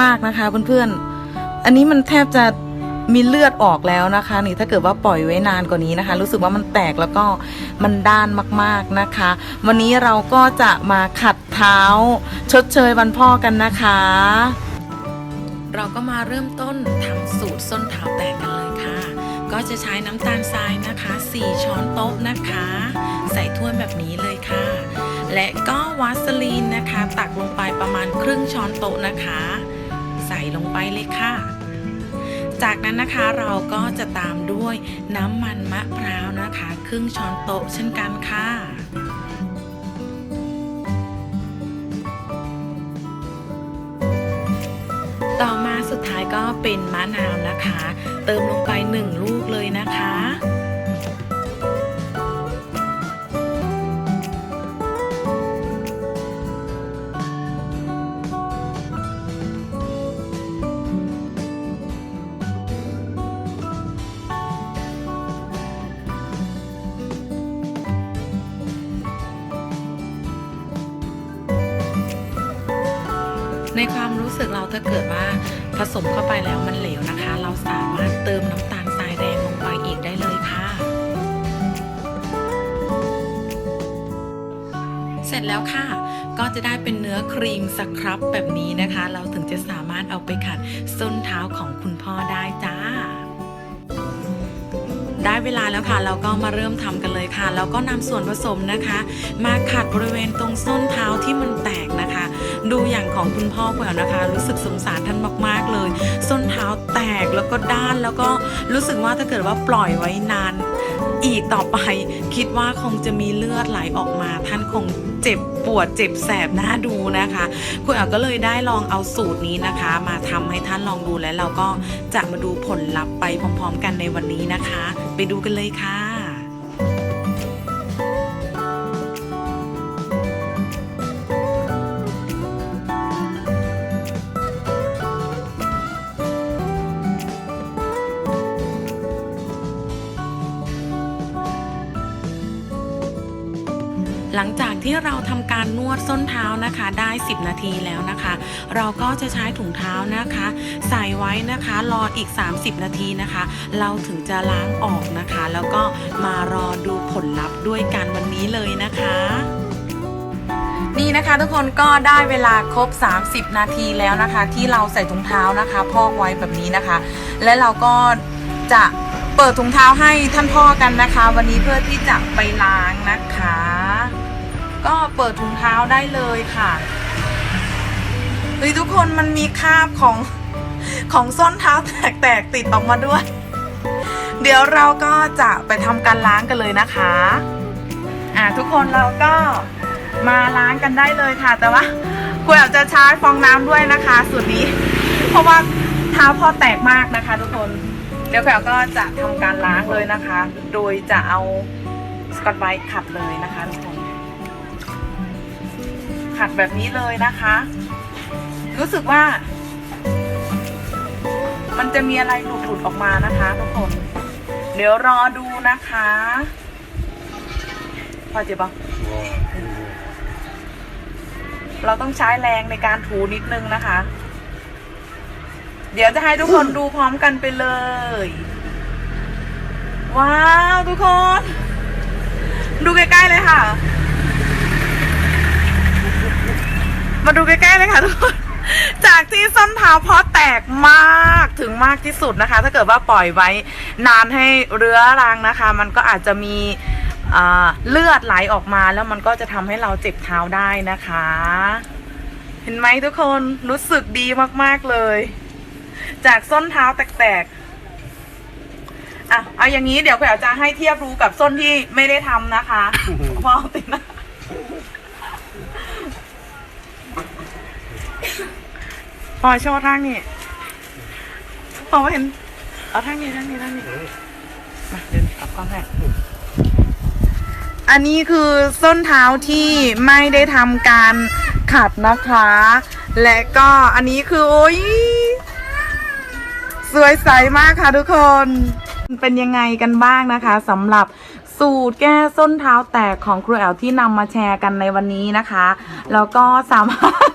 มากๆนะคะเพื่อนๆ อันนี้มันแทบจะมีเลือดออกแล้วนะคะ นี่ถ้าเกิดว่าปล่อยไว้นานกว่านี้นะคะ รู้สึกว่ามันแตกแล้วก็มันด้านมากๆนะคะ วันนี้เราก็จะมาขัดเท้า ชดเชยวันพ่อกันนะคะ เราก็มาเริ่มต้นทำสูตรส้นเท้าแตกกันเลยค่ะ ก็จะใช้น้ำตาลทรายนะคะ 4 ช้อนโต๊ะนะคะ ใส่ถ้วยแบบนี้เลยค่ะ และก็วาสลีนนะคะ ตักลงไปประมาณ ครึ่งช้อนโต๊ะนะคะ ใส่ลงไปเลยค่ะ จากนั้นนะคะเราก็จะตามด้วยน้ำมันมะพร้าวนะคะ ครึ่งช้อนโต๊ะเช่นกันค่ะต่อมาสุดท้ายก็เป็นมะนาวนะคะ เติมลงไป 1 ลูกเลยนะคะ ในความรู้สึกเราถ้าเกิดว่าผสมเข้าไปแล้วมันเหลวนะคะ เราสามารถเติมน้ำตาลทรายแดงลงไปอีกได้เลยค่ะ เสร็จแล้วค่ะ ก็จะได้เป็นเนื้อครีมสครับแบบนี้นะคะ เราถึงจะสามารถเอาไปขัดส้นเท้าของคุณพ่อได้จ้า ได้เวลาแล้วค่ะ เราก็มาเริ่มทำกันเลยค่ะ แล้วก็นำส่วนผสมนะคะ มาขัดบริเวณตรงส้นเท้าที่มันแตกนะคะ ดูอย่างของคุณพ่อแหววนะคะ รู้สึกสงสารท่านมาก ๆ เลย ส้นเท้าแตกแล้วก็ด้านแล้วก็รู้สึกว่าถ้าเกิดว่าปล่อยไว้นาน อีกต่อไป คิดว่าคงจะมีเลือดไหลออกมา ท่านคงเจ็บปวดเจ็บแสบหน้าดูนะคะ คุณอาก็เลยได้ลองเอาสูตรนี้นะคะ มาทำให้ท่านลองดูและเราก็จะมาดูผลลัพธ์ไปพร้อม ๆ กันในวันนี้นะคะ ไปดูกันเลยค่ะ หลังจากที่เราทำการนวดส้นเท้านะคะได้ 10 นาทีแล้วนะคะ เราก็จะใช้ถุงเท้านะคะ ใส่ไว้นะคะรออีก 30 นาทีนะคะ เราถึงจะล้างออกนะคะ แล้วก็มารอดูผลลัพธ์ด้วยกันวันนี้เลยนะคะนี่นะคะทุกคนก็ได้เวลาครบ 30 นาทีแล้วนะคะ ที่เราใส่ถุงเท้านะคะพอกไว้แบบนี้นะคะ และเราก็จะเปิดถุงเท้าให้ท่านพ่อกันนะคะ วันนี้เพื่อที่จะไปล้างนะคะ ก็เปิดถุงเท้าได้เลยค่ะเฮ้ยทุกคนมันมีคราบของของส้นเท้าแตกๆติดออกมาด้วย เดี๋ยวเราก็จะไปทำการล้างกันเลยนะคะ อ่าทุกคนเราก็มาล้างกันได้เลยค่ะ แต่ว่าคุณอาจจะใช้ฟองน้ำด้วยนะคะสูตรนี้ เพราะว่าเท้าพ่อแตกมากนะคะ ทุกคนเดี๋ยวแขวก็จะทำการล้างเลยนะคะ โดยจะเอาสกอตไบท์ขัดเลยนะคะทุกคน ขัดแบบนี้เลยนะคะ รู้สึกว่า มันจะมีอะไรหลุดๆออกมานะคะทุกคน เดี๋ยวรอดูนะคะพอเจ็บปะเราต้องใช้แรงในการถูนิดนึงนะคะ เดี๋ยวจะให้ทุกคนดูพร้อมกันไปเลย ว้าว ทุกคน ดูใกล้ๆเลยค่ะ มาดูใกล้ๆเลยค่ะทุกคนจากที่ส้นเท้าพ่อแตกมากถึงมากที่สุดนะคะ ถ้าเกิดว่าปล่อยไว้นานให้เรื้อรังนะคะ มันก็อาจจะมีอ่าเลือดไหลออกมาแล้วมันก็จะทำให้เราเจ็บเท้าได้นะคะ เห็นไหมทุกคนรู้สึกดีมากๆเลย จากส้นเท้าแตกๆอะเอาอย่างนี้เดี๋ยวแขวจะให้เทียบรู้กับส้นที่ไม่ได้ทำนะคะพอติดนะ พอโชว์ทางนี่พอเห็น เอาทางนี้ทางนี้ทางนี้มาเดินเอากล้องให้อันนี้คือส้นเท้าที่ไม่ได้ทำการขัดนะคะ และก็อันนี้คือโอ้ยสวยใสมากค่ะทุกคน เป็นยังไงกันบ้างนะคะสำหรับสูตรแก้ส้นเท้าแตกของครูแอลที่นำมาแชร์กันในวันนี้นะคะ แล้วก็สามารถ